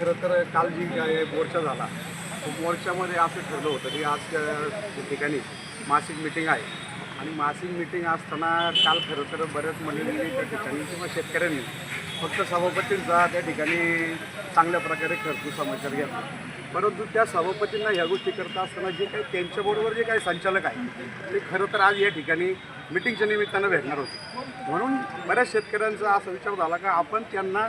खरं तर काल जी मोर्चा झाला. मोर्चामध्ये असं ठरलं होतं की आज ठिकाणी मासिक मिटिंग आहे. आणि मासिक मिटिंग असताना काल खरं तर बऱ्याच मंडळींनी त्या ठिकाणी किंवा शेतकऱ्यांनी फक्त सभापतींचा त्या ठिकाणी चांगल्या प्रकारे खर्च समाचार घेतला. परंतु त्या सभापतींना ह्या गोष्टी करत असताना जे काही त्यांच्याबरोबर जे काही संचालक आहे ते खरं तर आज या ठिकाणी मिटिंगच्या निमित्तानं भेटणार होते. म्हणून बऱ्याच शेतकऱ्यांचा असा विचार झाला का आपण त्यांना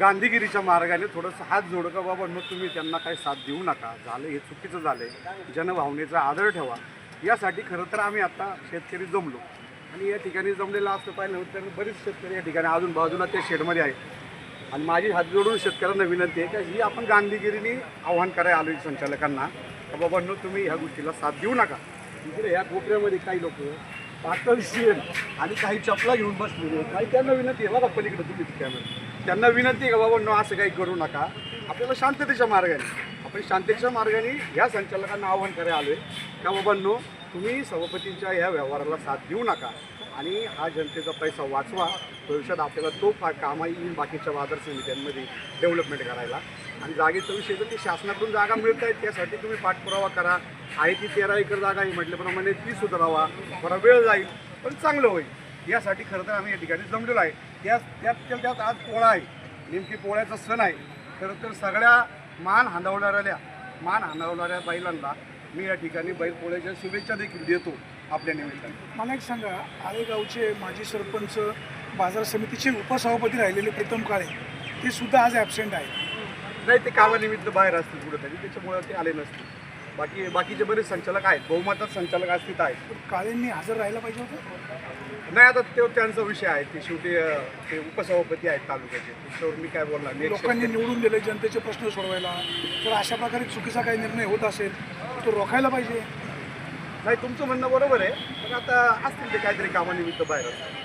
गांधीगिरीच्या मार्गाने थोडंसं हात जोड का बाबा मग तुम्ही त्यांना काही साथ देऊ नका. झालं हे चुकीचं झालं आहे जनभावनेचा आदर ठेवा. यासाठी खरं तर आम्ही आता शेतकरी जमलो. आणि या ठिकाणी जमलेलं असतं पाहिलं तर बरेच शेतकरी या ठिकाणी अजून बाजूला त्या शेडमध्ये आहेत. आणि माझी हात जोडून शेतकऱ्यांना विनंती आहे की ही आपण गांधीगिरीने आव्हान करायला आलो संचालकांना का बाबा नो तुम्ही ह्या गोष्टीला साथ देऊ नका. इकडे ह्या कोपऱ्यामध्ये काही लोक पातळ शेड आणि काही चपला घेऊन बसलेले काही त्यांना विनंती आहे बघा पलीकडे तुम्ही कॅमेरा त्यांना विनंती का बाबा नो असं काही करू नका. आपल्याला शांततेच्या मार्गाने आपण शांततेच्या मार्गाने ह्या संचालकांना आव्हान करायला आलो आहे का बाबांनो तुम्ही सभापतींच्या ह्या व्यवहाराला साथ देऊ नका आणि हा जनतेचा पैसा वाचवा. भविष्यात आपल्याला तो फा कामा येईल बाकीच्या बाजार समित्यांमध्ये डेव्हलपमेंट करायला. आणि जागेचा विषय जर ती शासनाकडून जागा मिळत आहेत त्यासाठी तुम्ही पाठपुरावा करा. आहे ती तेरा एकर जागा आहे म्हटल्याप्रमाणे ती सुधारावा. थोडा वेळ जाईल पण चांगलं होईल. यासाठी खरं तर आम्ही या ठिकाणी जमलेलो आहे. त्यात त्यात त्यात आज पोळा आहे. नेमकी पोळ्याचा सण आहे. खरं तर सगळ्या मान हांदवणाऱ्या मान हांदवणाऱ्या बैलांना मी या ठिकाणी बैल पोळ्याच्या शुभेच्छा देखील देतो आपल्या निमित्ताने. मला एक सांगा आळेगावचे माजी सरपंच बाजार समितीचे उपसभापती राहिलेले प्रीतम काळे ते सुद्धा आज ॲबसेंट आहेत. नाही ते कामानिमित्त बाहेर असतील कुठेतरी. त्याच्यामुळे ते आले नसतील. बाकी बाकीचे बरेच संचालक आहेत. बहुमतात संचालक अस्तित्व आहेत. पण काळेंनी हजर राहायला पाहिजे होतं? नाही आता तो त्यांचा विषय आहे. ते शेवटी अं, ते उपसभापती आहेत तालुक्याचे. त्याच्यावर मी काय बोलणार मी लोकांनी निवडून दिले जनतेचे प्रश्न सोडवायला. तर अशा प्रकारे चुकीचा काही निर्णय होत असेल तर तो रोखायला पाहिजे. नाही तुमचं म्हणणं बरोबर आहे. पण आता असतील ते काहीतरी कामानिमित्त बाहेर. असतील